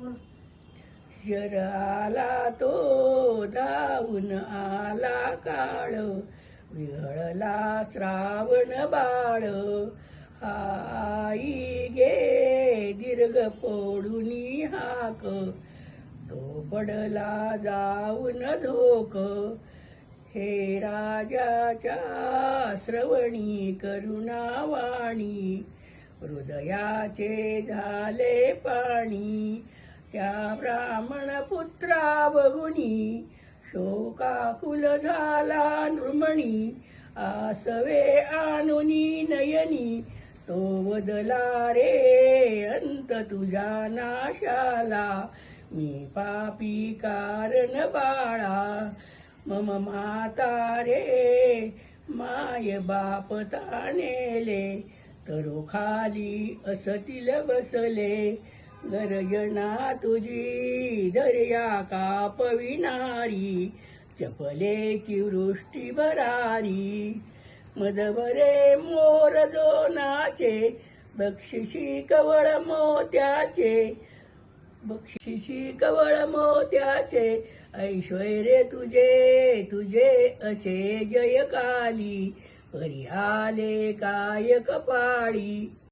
शर आला तो धावून आला काळ विहळला श्रावण बाळ. आई गे दीर्घ फोडूनी हाक तो पडला जाऊन धोक. हे राजाच्या श्रवणी करुणावाणी हृदयाचे झाले पाणी. त्या ब्राह्मण पुत्रा शोकाकुल झाला नृमणी आसवे आणुनी नयनी तो बदला रे अंत तुझ्या नाशाला मी पापी कारण बाळा. मम माता रे माय बाप ताणेले तरो खाली असतील बसले गर्जना तुझी दर्या कापविणारी चपलेची वृष्टी भरारी. मदवरे मोर दोनाचे बक्षिशी कवळ मोत्याचे बक्षिशी कवळ मोत्याचे ऐश्वर्य तुझे तुझे असे जयकाली परी आले काय कपाळी.